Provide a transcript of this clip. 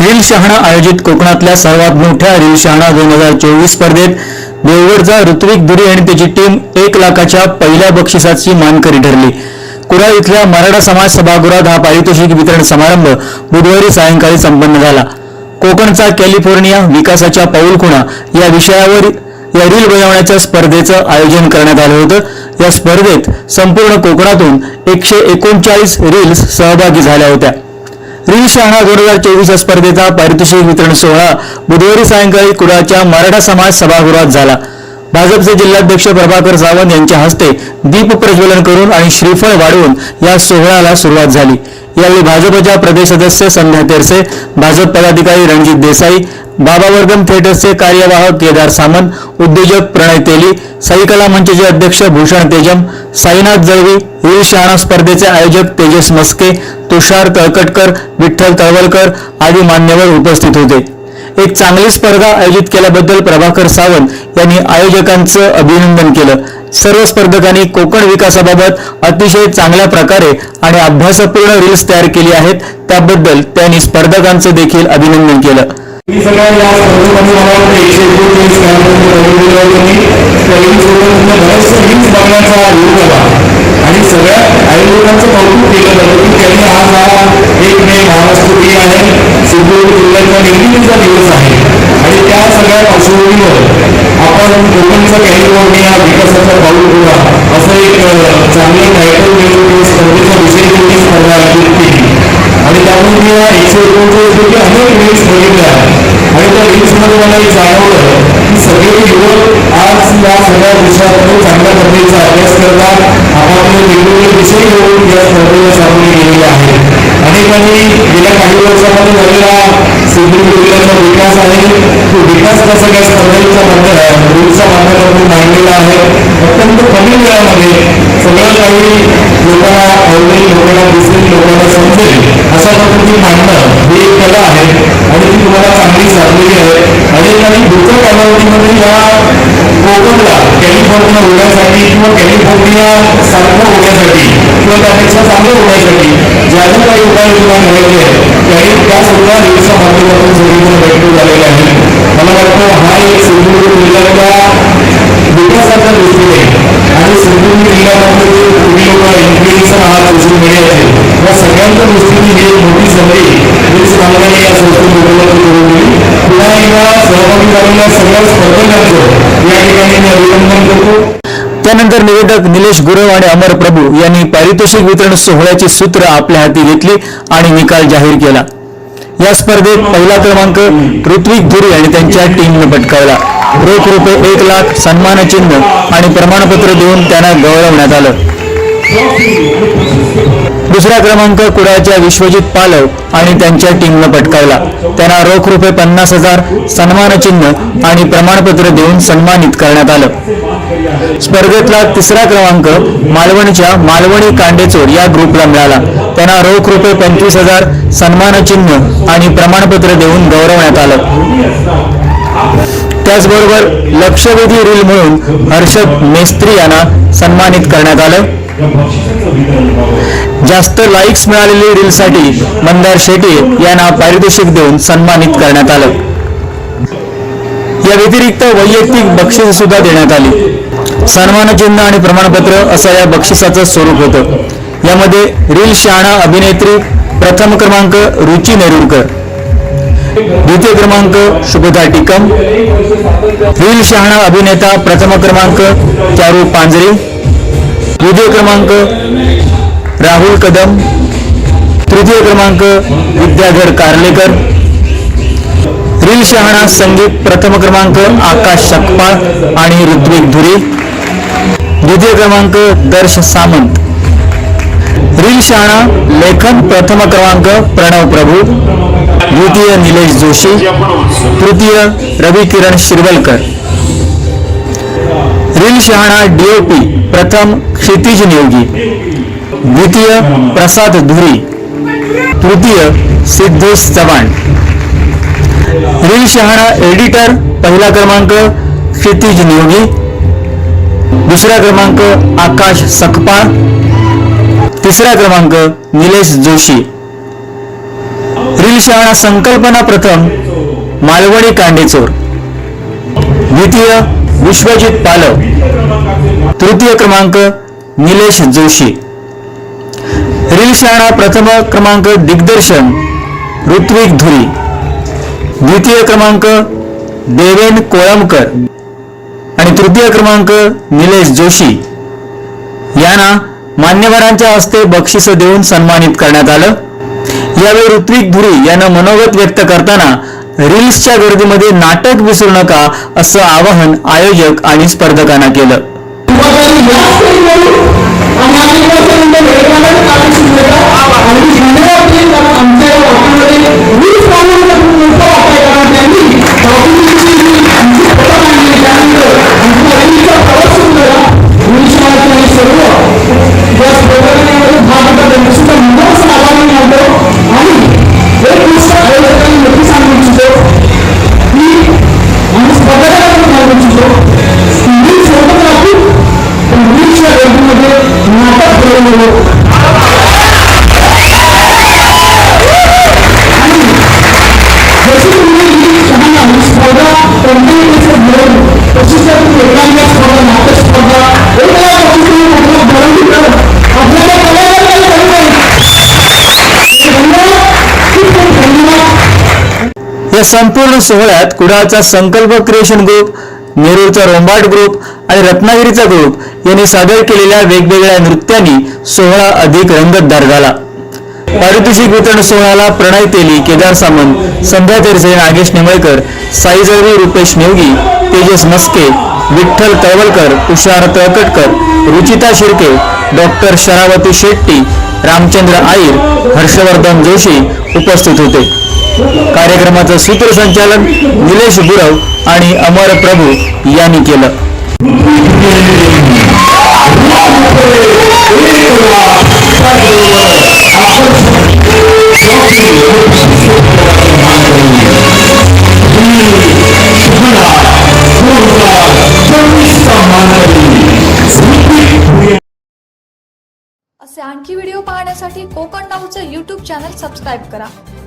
Reel शहाणा आयोजित कोकणातल्या सर्वात मोठ्या रील शहाणा दोन हजार चोवीस स्पर्धेत देवगडचा ऋत्विक दुरी आणि त्याची टीम एक लाखाच्या पहिल्या बक्षिसाची मानकरी ठरली. कुडाळ इथल्या मराठा समाज सभागृहात हा पारितोषिक वितरण समारंभ बुधवारी सायंकाळी संपन्न झाला. कोकणचा कॅलिफोर्निया विकासाच्या पाऊलखुणा या विषयावर या रील बनवण्याच्या स्पर्धेचं आयोजन करण्यात आलं होतं. या स्पर्धेत संपूर्ण कोकणातून एकशे एकोणचाळीस रील्स सहभागी झाल्या होत्या. रील दोन हजार चोवीस या स्पर्धेचा पारितोषिक वितरण सोहळा बुधवारी सायंकाळी कुडाळच्या मराठा समाज सभागृहात झाला. भाजपचे जिल्हाध्यक्ष प्रभाकर सावंत यांच्या हस्ते दीप प्रज्वलन करून आणि श्रीफळ वाढवून या सोहळ्याला सुरुवात झाली. यावेळी भाजपच्या प्रदेश सदस्य संध्या तेरसे भाजप पदाधिकारी रणजित देसाई बाबा वर्गम थिएटर्सचे कार्यवाहक केदार सामंत उद्योजक प्रणय तेली साई कला मंचचे अध्यक्ष भूषण तेजम साईनाथ जळवी वीर शहाणा स्पर्धेचे आयोजक तेजस मस्के तुषार तळकटकर विठ्ठल तळवलकर आदी मान्यवर उपस्थित होते. एक चांगली स्पर्धा आयोजित केल्याबद्दल प्रभाकर सावंत यांनी आयोजकांचं अभिनंदन केलं. सर्व स्पर्धकांनी कोकण विकासाबाबत अतिशय चांगल्या प्रकारे आणि अभ्यासपूर्ण रील्स तयार केली आहेत. त्याबद्दल त्यांनी स्पर्धकांचं देखील अभिनंदन केलं. आणि सगळ्या या लोकांचं कौतुक केलं जातं की त्यांनी आज हा एक मे महाराष्ट्र डे आहे सिंधुदुर्ग जिल्ह्याचा निर्मितीचा दिवस आहे. आणि त्या सगळ्या पार्श्वभूमीवर आपण कोकणचा कॅलिफोर्निया विकासाचा पाऊल होता असं एक चांगली टायटल मिळवून स्पर्धेचा विषय त्यांनी स्पर्धा आयोजित केली. आणि त्यामुळे मी या एकशे एकोणचाळीस पैकी अनेक रील्स बघितल्या. आणि त्या रील्समध्ये मला एक जाणवलं की सगळे युवक आज या सगळ्या विषयामध्ये चांगल्या स्पर्धेचा अभ्यास करतात. आपापले वेगवेगळे विषय घेऊन या स्पर्धेला सामोरे गेलेले आहेत. अनेकांनी गेल्या काही वर्षामध्ये झालेला सिंधुदुर्ग जिल्ह्याचा विकास आहे. तो विकास कसा काय स्पर्धेचा माध्यम रील्सच्या माध्यमातून मांडलेला आहे. अत्यंत कमी वेळामध्ये सगळं काही लोकांना आवडेल लोकांना दिसेल लोकांना समजेल अशा पद्धती मांडणं ही एक कला आहे. आणि ती तुम्हाला चांगली साधलेली आहे. अनेकांनी दुसऱ्या कालावधीमध्ये या कोकणला कॅलिफोर्निया होण्यासाठी किंवा कॅलिफोर्निया सारखं होण्यासाठी किंवा त्यापेक्षा चांगलं होण्यासाठी ज्या ज्या काही उपाययोजना करायचे आहेत त्यांनी त्या सुद्धा रील्सच्या माध्यमातून सगळीकडे भेटून झालेल्या आहेत. मला वाटतं हा एक सिंधुदुर्ग जिल्ह्याच्या विकासाच्या दृष्टीने आणि सिंधुदुर्ग जिल्ह्यामध्ये जे तुम्ही लोक इन्फ्लुएन्सर आहात सोशल मीडियाचे या सगळ्यांच्या दृष्टीने ही एक मोठी संधी रील्स मालकाने या संस्थेत उपलब्ध त्यानंतर निवेदक निलेश गुरव आणि अमर प्रभू यांनी पारितोषिक वितरण सोहळ्याची सूत्र आपल्या हाती घेतली आणि निकाल जाहीर केला. या स्पर्धेत पहिला क्रमांक ऋत्विक धुरी आणि त्यांच्या टीमने पटकावला. रोख रुपये एक लाख सन्मानचिन्ह आणि प्रमाणपत्र देऊन त्यांना गौरवण्यात आलं. दुसरा क्रमांक कुडाळच्या विश्वजित पालव आणि त्यांच्या टीमनं पटकावला. त्यांना रोख रुपये पन्नास हजार सन्मानचिन्ह आणि प्रमाणपत्र देऊन सन्मानित करण्यात आलं. स्पर्धेतला तिसरा क्रमांक मालवणच्या मालवणी कांडेचोर या ग्रुपला मिळाला. त्यांना रोख रुपये पंचवीस हजार सन्मानचिन्ह आणि प्रमाणपत्र देऊन गौरवण्यात आलं. त्याचबरोबर लक्षवेधी रील म्हणून हर्षद मेस्त्री यांना सन्मानित करण्यात आलं. जास्त लाईक्स मिळालेली रीलसाठी मंदार शेटे यांना पारितोषिक देऊन सन्मानित करण्यात आलं. या व्यतिरिक्त वैयक्तिक बक्षीस सुद्धा देण्यात आली. सन्मानचिन्ह आणि प्रमाणपत्र असं या बक्षिसाचं स्वरूप होतं. यामध्ये रील शहाणा अभिनेत्री प्रथम क्रमांक रुची नेरुरकर द्वितीय क्रमांक शुभदा टिकम रील शहाणा अभिनेता प्रथम क्रमांक चारू पांजरे द्वितीय क्रमांक राहुल कदम. तृतीय क्रमांक विद्याधर कार्लेकर. रील शहाणा संगीत प्रथम क्रमांक आकाश शकपाळ आणि ऋत्विक धुरी. द्वितीय क्रमांक दर्श सामंत. रील शहाणा लेखन प्रथम क्रमांक प्रणव प्रभू. द्वितीय निलेश जोशी. तृतीय रवी किरण शिरवलकर. रील शहाणा डीओपी प्रथम क्षितिज नियोगी. द्वितीय प्रसाद धुरी. तृतीय सिद्धेश चव्हाण. रील शहाणा एडिटर पहिला क्रमांक क्षितिज नियोगी. दुसरा क्रमांक आकाश सकपाळ. तिसरा क्रमांक निलेश जोशी. रील शहाणा संकल्पना प्रथम मालवणी कांडेचोर. द्वितीय विश्वजित पालव. तृतीय क्रमांक निलेश जोशी. रील प्रथम क्रमांक दिग्दर्शन ऋत्विक धुरी. द्वितीय क्रमांक देवेन कोळंबकर. आणि तृतीय क्रमांक निलेश जोशी. यांना मान्यवरांच्या हस्ते बक्षिस देऊन सन्मानित करण्यात आलं. यावेळी ऋत्विक धुरी यांना मनोगत व्यक्त करताना रील्सच्या गर्दीमध्ये नाटक विसरू नका असं आवाहन आयोजक आणि स्पर्धकांना केलं. या संपूर्ण सोहळ्यात कुडाळचा संकल्प क्रिएशन ग्रुप नेरूरचा रोंबाट ग्रुप आणि रत्नागिरीचा ग्रुप यांनी सादर केलेल्या वेगवेगळ्या नृत्यांनी सोहळा अधिक रंगतदार झाला. पारितोषिक वितरण सोहळ्याला प्रणय तेली केदार सामंत संध्या तेरसे नागेश निमळकर साई जळवी रुपेश नेवगी तेजस मस्के विठ्ठल तळवलकर तुषार तळकटकर रुचिता शिर्के डॉक्टर शरावती शेट्टी रामचंद्र आईर हर्षवर्धन जोशी उपस्थित होते. कार्यक्रमाचं सूत्रसंचालन निलेश गुरव आणि अमर प्रभू यांनी केलं. असे आणखी व्हिडिओ पाहण्यासाठी कोकण नाऊचं यूट्यूब चॅनल सबस्क्राईब करा.